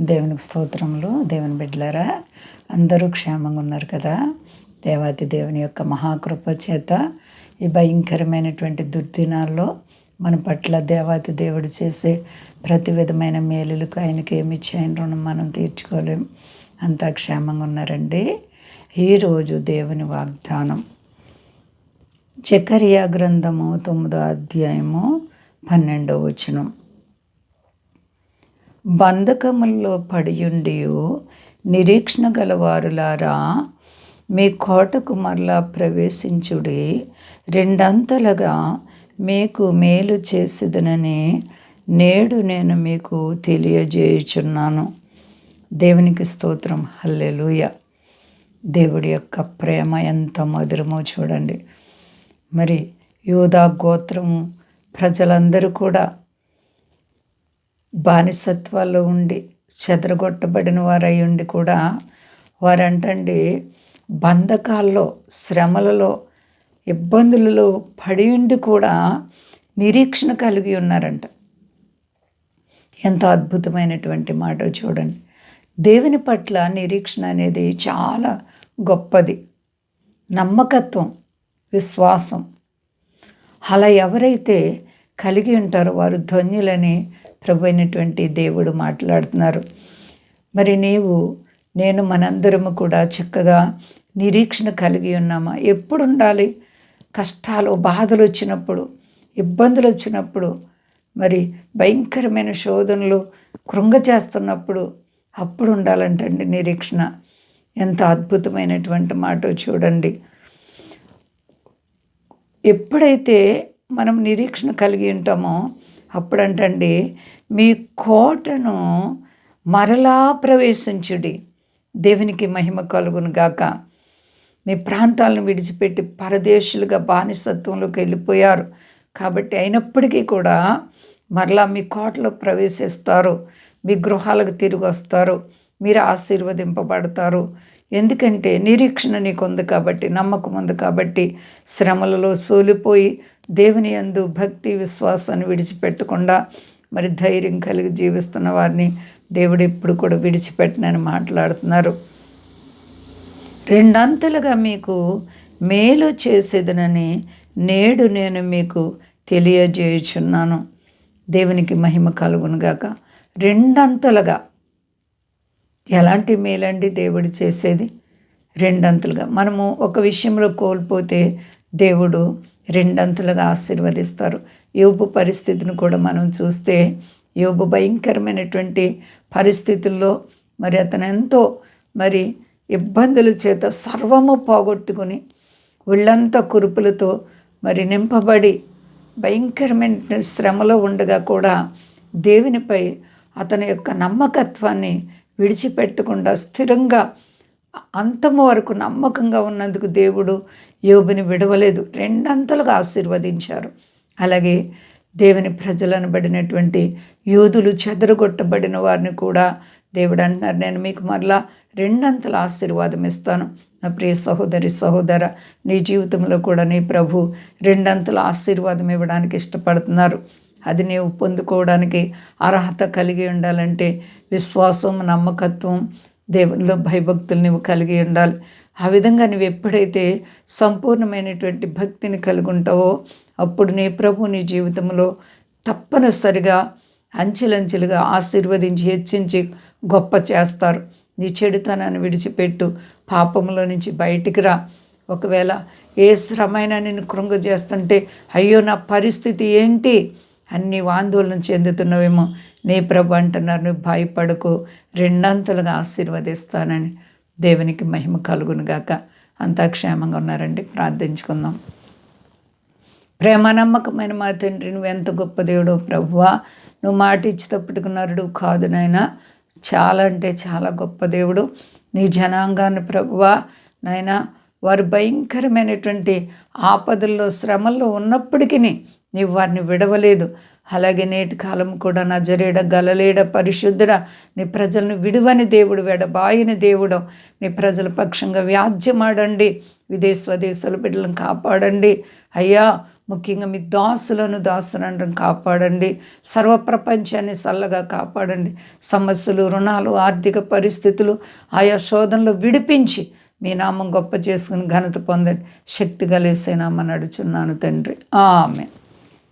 దేవునికి స్తోత్రములు దేవుని బిడ్డలారా అందరూ క్షేమంగా ఉన్నారు కదా. దేవాతి దేవుని యొక్క మహాకృప చేత ఈ భయంకరమైనటువంటి దుర్దినాల్లో మన పట్ల దేవాతి దేవుడు చేసే ప్రతి విధమైన మేలులకు ఆయనకి ఏమి ఇచ్చాయని రుణం మనం తీర్చుకోలేం. అంతా క్షేమంగా ఉన్నారండి. ఈరోజు దేవుని వాగ్దానం. చకరియా గ్రంథము తొమ్మిదో అధ్యాయము పన్నెండో వచనం. బంధకముల్లో పడియుండి నిరీక్షణ గలవారులారా మీ కోటకు మరలా ప్రవేశించుడి. రెండంతలుగా మీకు మేలు చేసేదనని నేడు నేను మీకు తెలియజేయుచున్నాను. దేవునికి స్తోత్రం. హల్లెలూయ. దేవుడి యొక్క ప్రేమ ఎంత మధురమో చూడండి. మరి యోధా గోత్రము ప్రజలందరూ కూడా బానిసత్వాల్లో ఉండి చెదరగొట్టబడిన వారై ఉండి కూడా వారంటండి బంధకాల్లో శ్రమలలో ఇబ్బందులలో పడి ఉండి కూడా నిరీక్షణ కలిగి ఉన్నారంట. ఎంత అద్భుతమైనటువంటి మాట చూడండి. దేవుని పట్ల నిరీక్షణ అనేది చాలా గొప్పది. నమ్మకత్వం విశ్వాసం. అలా ఎవరైతే కలిగి ఉంటారో వారు ధన్యులని ప్రభు అయినటువంటి దేవుడు మాట్లాడుతున్నారు. మరి నీవు నేను మనందరము కూడా చక్కగా నిరీక్షణ కలిగి ఉన్నామా? ఎప్పుడు ఉండాలి కష్టాలు బాధలు వచ్చినప్పుడు ఇబ్బందులు వచ్చినప్పుడు మరి భయంకరమైన శోధనలు కృంగ చేస్తున్నప్పుడు అప్పుడు ఉండాలంటండి నిరీక్షణ. ఎంత అద్భుతమైనటువంటి మాట చూడండి. ఎప్పుడైతే మనం నిరీక్షణ కలిగి ఉంటామో అప్పుడంటండి మీ కోటను మరలా ప్రవేశించుడి. దేవునికి మహిమ కలుగును గాక. మీ ప్రాంతాలను విడిచిపెట్టి పరదేశులుగా బానిసత్వంలోకి వెళ్ళిపోయారు. కాబట్టి అయినప్పటికీ కూడా మరలా మీ కోటలో ప్రవేశిస్తారు. మీ గృహాలకు తిరిగి వస్తారు. మీరు ఆశీర్వదింపబడతారు. ఎందుకంటే నిరీక్షణ నీకు ఉంది కాబట్టి నమ్మకం ఉంది కాబట్టి శ్రమలలో సోలిపోయి దేవుని యందు భక్తి విశ్వాసాన్ని విడిచిపెట్టకుండా మరి ధైర్యం కలిగి జీవిస్తున్న వారిని దేవుడు ఎప్పుడు కూడా విడిచిపెట్టనని మాట్లాడుతున్నారు. రెండంతలుగా మీకు మేలు చేసేదనని నేడు నేను మీకు తెలియజేయుచున్నాను. దేవునికి మహిమ కలుగునుగాక. రెండంతలుగా ఎలాంటి మేలండి దేవుడు చేసేది? రెండంతలుగా. మనము ఒక విషయంలో కోల్పోతే దేవుడు రెండంతలుగా ఆశీర్వదిస్తారు. యోబు పరిస్థితిని కూడా మనం చూస్తే యోబు భయంకరమైనటువంటి పరిస్థితుల్లో మరి అతను ఎంతో మరి ఇబ్బందుల చేత సర్వము పోగొట్టుకుని ఒళ్ళంతా కురుపులతో మరి నింపబడి భయంకరమైన శ్రమలో ఉండగా కూడా దేవునిపై అతని యొక్క నమ్మకత్వాన్ని విడిచిపెట్టకుండా స్థిరంగా అంతము వరకు నమ్మకంగా ఉన్నందుకు దేవుడు యోబుని విడవలేదు. రెండంతలుగా ఆశీర్వదించారు. అలాగే దేవుని ప్రజలను బడినటువంటి యోధులు చెదరగొట్టబడిన వారిని కూడా దేవుడు అంటున్నారు. నేను మీకు మరలా రెండంతల ఆశీర్వాదం ఇస్తాను. నా ప్రియ సహోదరి సహోదర నీ జీవితంలో కూడా నీ ప్రభు రెండంతల ఆశీర్వాదం ఇవ్వడానికి ఇష్టపడుతున్నారు. అది నీవు పొందుకోవడానికి అర్హత కలిగి ఉండాలంటే విశ్వాసం నమ్మకత్వం దేవుల్లో భయభక్తులు నువ్వు కలిగి ఉండాలి. ఆ విధంగా నువ్వు ఎప్పుడైతే సంపూర్ణమైనటువంటి భక్తిని కలిగి ఉంటావో అప్పుడు నీ ప్రభు నీ జీవితంలో తప్పనిసరిగా అంచెలంచెలుగా ఆశీర్వదించి హెచ్చించి గొప్ప చేస్తారు. నీ చెడుతనాన్ని విడిచిపెట్టు. పాపంలో నుంచి బయటికి రా. ఒకవేళ ఏ శ్రమైనా నేను కృంగ చేస్తుంటే అయ్యో నా పరిస్థితి ఏంటి? అన్ని ఆందోళన చెందుతున్నవేమో. నీ ప్రభు అంటున్నారు నువ్వు భయపడకు రెండంతలుగా ఆశీర్వదిస్తానని. దేవునికి మహిమ కలుగునుగాక అంతా క్షేమంగా ఉన్నారండి. ప్రార్థించుకుందాం. ప్రేమ నమ్మకమైన మా తండ్రి నువ్వు ఎంత గొప్ప దేవుడు ప్రభువా. నువ్వు మాట ఇచ్చి తప్పుకున్నారుడు కాదు నాయన. చాలా అంటే చాలా గొప్ప దేవుడు. నీ జనాంగాన్ని ప్రభువా. నాయన వారు భయంకరమైనటువంటి ఆపదల్లో శ్రమల్లో ఉన్నప్పటికీ నీవు వారిని విడవలేదు. అలాగే నేటి కాలం కూడా నజరేడ గలలేడ పరిశుద్ధుడ నీ ప్రజలను విడువని దేవుడు వెడబాయిని దేవుడు. నీ ప్రజల పక్షంగా వ్యాధ్యమాడండి విదేశ్వదేశాల బిడ్డలను కాపాడండి. అయ్యా ముఖ్యంగా మీ దాసులను దాసులను కాపాడండి. సర్వ ప్రపంచాన్ని చల్లగా కాపాడండి. సమస్యలు రుణాలు ఆర్థిక పరిస్థితులు ఆయా శోధనలు విడిపించి మీ నామం గొప్ప చేసుకుని ఘనత పొందండి. శక్తి కలిసేనామని అడుచున్నాను తండ్రి. ఆమె